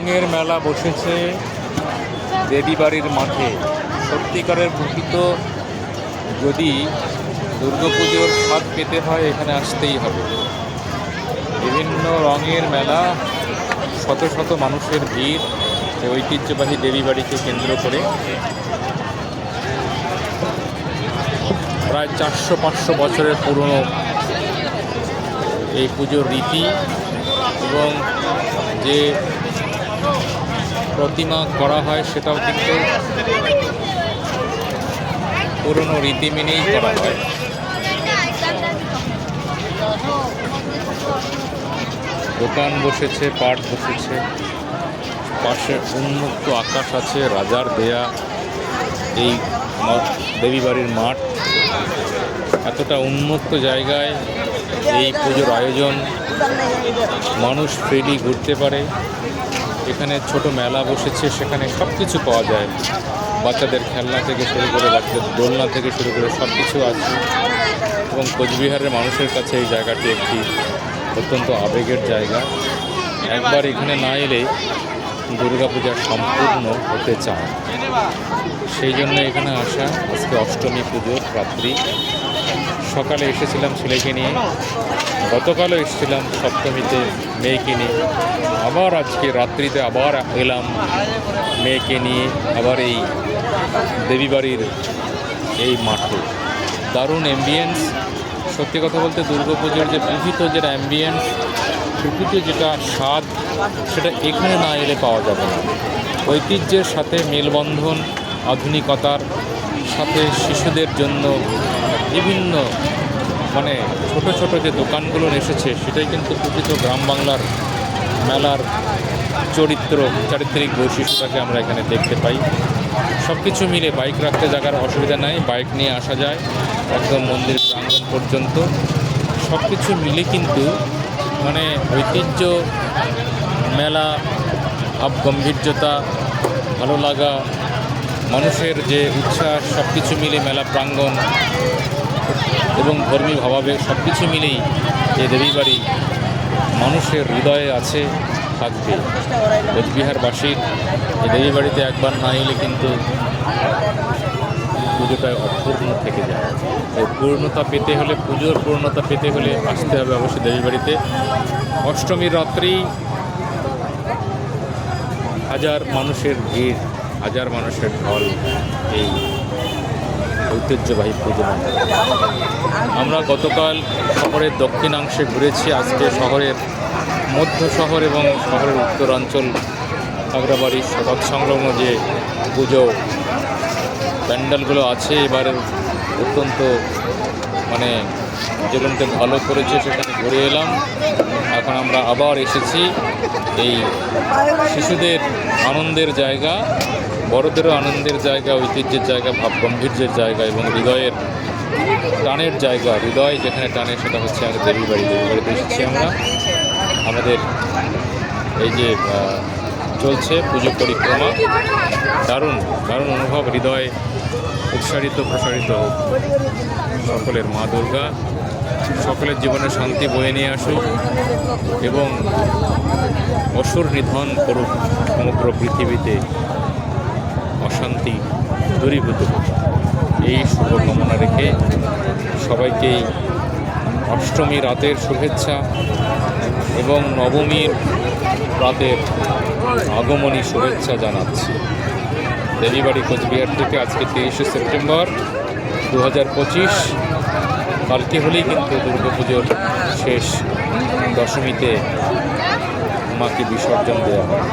রঙের মেলা বসেছে দেবীবাড়ির মাঠে। সত্যিকারের প্রকৃত যদি দুর্গাপুজোর স্বাদ পেতে হয়, এখানে আসতেই হবে। বিভিন্ন রঙের মেলা, শত শত মানুষের ভিড় ঐতিহ্যবাহী দেবীবাড়িকে কেন্দ্র করে। প্রায় চারশো পাঁচশো বছরের পুরনো এই পুজোর রীতি এবং যে প্রতিমা করা হয়, সেটাও কিন্তু পুরনো রীতি মেনেই করা হয়। দোকান বসেছে, পাট বসেছে, পাশে উন্মুক্ত আকাশ আছে, রাজার দেয়া, এই মঠ- দেবীবাড়ির মাঠ। এতটা উন্মুক্ত জায়গায় এই পুজোর আয়োজন মানুষ ফ্রিলি ঘুরতে পারে। এখানে ছোট মেলা বসেছে, সেখানে সব কিছু পাওয়া যায়। বাচ্চাদের খেলনা থেকে শুরু করে বাচ্চাদের দোলনা থেকে শুরু করে সব কিছু আছে। এবং কোচবিহারের মানুষের কাছে এই জায়গাটি একটি অত্যন্ত আবেগের জায়গা। একবার এখানে না এলে দুর্গাপূজা সম্পূর্ণ হতে চায় সেই জন্য এখানে আসা, আজকে অষ্টমী পুজোর রাত্রি। সকালে এসেছিলাম ছেলেকে নিয়ে। গতকালও এসেছিলাম সপ্তমীতে মেয়েকে নিয়ে। আবার আজকে রাত্রিতে আবার এলাম মেয়েকে নিয়ে আবার এই দেবীবাড়ির এই মাঠে। দারুণ অ্যাম্বিয়েন্স সত্যি কথা বলতে দুর্গাপুজোর যে প্রকৃত যেটা অ্যাম্বিয়েন্স প্রকৃত যেটা স্বাদ, সেটা এখানে না এলে পাওয়া যাবে না। ঐতিহ্যের সাথে মেলবন্ধন, আধুনিকতার সাথে শিশুদের জন্য বিভিন্ন মানে ছোট ছোট যে দোকানগুলো এসেছে, সেটাই কিন্তু প্রকৃত গ্রাম বাংলার মেলার চরিত্র, চারিত্রিক বৈশিষ্ট্যটাকে আমরা এখানে দেখতে পাই। সব কিছু মিলে বাইক রাখতে জায়গার অসুবিধা নাই, বাইক নিয়ে আসা যায়, একদম মন্দির প্রাঙ্গণ পর্যন্ত। সব কিছু মিলে কিন্তু মানে ঐতিহ্য, মেলা ভাব গম্ভীর্যতা ভালো লাগা, মানুষের যে উচ্ছ্বাস সব কিছু মিলে মেলা প্রাঙ্গণ এবং ধর্মী ভাবাবেগ সব কিছু মিলেই এই দেবীবাড়ি মানুষের হৃদয়ে আছে, থাকবে। কোচবিহারবাসীর এই দেবীবাড়িতে একবার না এলে কিন্তু পুজোটা অপূর্ণ থেকে যায়। এই পূর্ণতা পেতে হলে, পুজোর পূর্ণতা পেতে হলে আসতে হবে অবশ্যই দেবীবাড়িতে অষ্টমীর রাত্রি হাজার মানুষের ভিড়, হাজার মানুষের ঢল এই ঐতিহ্যবাহী পুজো। আমরা গতকাল শহরের দক্ষিণাংশে ঘুরেছি। আজকে শহরের মধ্য শহর এবং শহরের উত্তরাঞ্চল খাগড়াবাড়ির তৎসংলগ্ন যে পুজো প্যান্ডেলগুলো আছে এবারের অত্যন্ত মানে যেগুলোতে ভালো করেছে, সেখানে ঘুরে এলাম। এখন আমরা আবার এসেছি এই শিশুদের আনন্দের জায়গা। বড়দেরও আনন্দের জায়গা, ঐতিহ্যের জায়গা ভাব গম্ভীর্যের জায়গা এবং হৃদয়ের টানের জায়গা, হৃদয় যেখানে টানে সেটা হচ্ছে আমাদের দেবী বাড়ি। দেবী বাড়িতে এসেছি আমরা। আমাদের এই যে চলছে পুজো পরিক্রমা। দারুণ দারুণ অনুভব, হৃদয় উৎসারিত, প্রসারিত হোক। সকলের মা দুর্গা, সকলের জীবনে শান্তি বয়ে নিয়ে আসুক এবং অসুর নিধন করুক সমগ্র পৃথিবীতে। অশান্তি দূরীভূত। এই শুভকামনা রেখে সবাইকেই অষ্টমী রাতের শুভেচ্ছা এবং নবমীর রাতের আগমনী শুভেচ্ছা জানাচ্ছি। দেবীবাড়ি কোচবিহার থেকে আজকে তিরিশে সেপ্টেম্বর দু হাজার পঁচিশ। কালকে হলেই কিন্তু দুর্গাপুজোর শেষ দশমীতে মাকে বিসর্জন দেওয়া হয়।